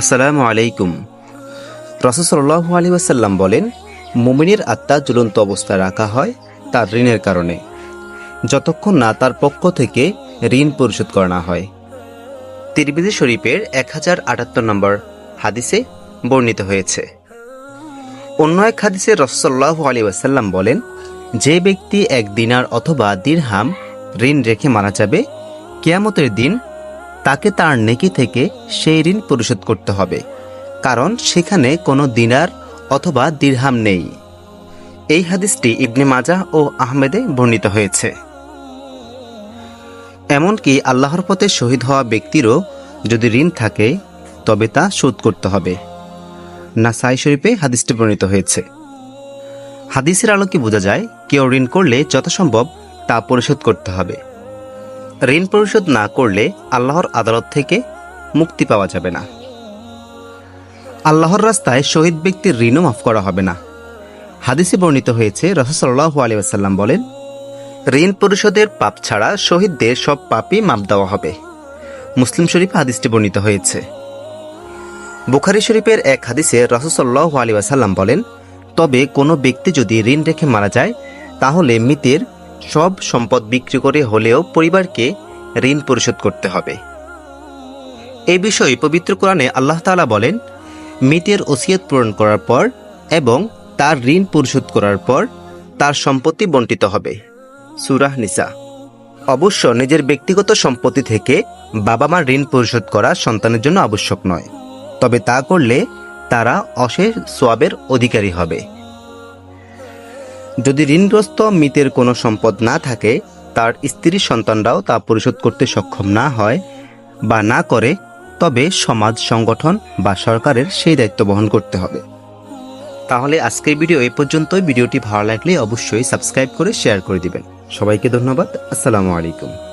আসসালামু আলাইকুম। রসুসল্লাহ আলী ওয়াসাল্লাম বলেন, মুমিনের আত্মা জ্বলন্ত অবস্থায় রাখা হয় তার ঋণের কারণে। যতক্ষণ না তার পক্ষ থেকে ঋণ পরিশোধ করা না হয়। তিরবিজি শরীফের এক হাজার আটাত্তর নম্বর হাদিসে বর্ণিত হয়েছে। অন্য এক হাদিসে রসল্লাহ আলী ওয়াসাল্লাম বলেন, যে ব্যক্তি এক দিনার অথবা দিরহাম ঋণ রেখে মারা যাবে, কেয়ামতের দিন তাকে তার নেকি থেকে সেই ঋণ পরিশোধ করতে হবে, কারণ সেখানে কোনো দিনার অথবা দিরহাম নেই। এই হাদিসটি ইবনে মাজা ও আহমেদে বর্ণিত হয়েছে। এমনকি আল্লাহর পথে শহীদ হওয়া ব্যক্তিরও যদি ঋণ থাকে, তবে তা শোধ করতে হবে। নাসাই শরীফে হাদিসটি বর্ণিত হয়েছে। হাদিসের আলোকে বোঝা যায়, কেউ ঋণ করলে যথাসম্ভব তা পরিশোধ করতে হবে। ঋণ পরিশোধ না করলে আল্লাহর আদালত থেকে মুক্তি পাওয়া যাবে না। আল্লাহর রাস্তায় শহীদ ব্যক্তির ঋণও মাফ করা হবে না। হাদিসে বর্ণিত হয়েছে রসসাল্লাহ আলী আসাল্লাম বলেন, ঋণ পরিশোধের পাপ ছাড়া শহীদদের সব পাপই মাপ দেওয়া হবে। মুসলিম শরীফ হাদিসটি বর্ণিত হয়েছে। বুখারি শরীফের এক হাদিসে রসসাল্লাহ আলী আসাল্লাম বলেন, তবে কোনো ব্যক্তি যদি ঋণ রেখে মারা যায়, তাহলে মৃতের সব সম্পদ বিক্রি করে হলেও পরিবারকে ঋণ পরিশোধ করতে হবে। এই বিষয়ে পবিত্র কোরআনে আল্লাহ তাআলা বলেন, মৃতের ওসিয়ত পূরণ করার পর এবং তার ঋণ পরিশোধ করার পর তার সম্পত্তি বন্টিত হবে। সুরাহ নিসা। অবশ্য নিজের ব্যক্তিগত সম্পত্তি থেকে বাবা মার ঋণ পরিশোধ করা সন্তানের জন্য আবশ্যক নয়, তবে তা করলে তারা অশেষ সোয়াবের অধিকারী হবে। যদি ঋণগ্রস্ত মিতের কোনো সম্পদ না থাকে, তার স্ত্রী সন্তানরাও তা পরিশোধ করতে সক্ষম না হয় বা না করে, তবে সমাজ, সংগঠন বা সরকারের সেই দায়িত্ব বহন করতে হবে। তাহলে আজকের ভিডিও এই পর্যন্তই। ভিডিওটি ভালো লাগলে অবশ্যই সাবস্ক্রাইব করে শেয়ার করে দিবেন। সবাইকে ধন্যবাদ। আসসালামু আলাইকুম।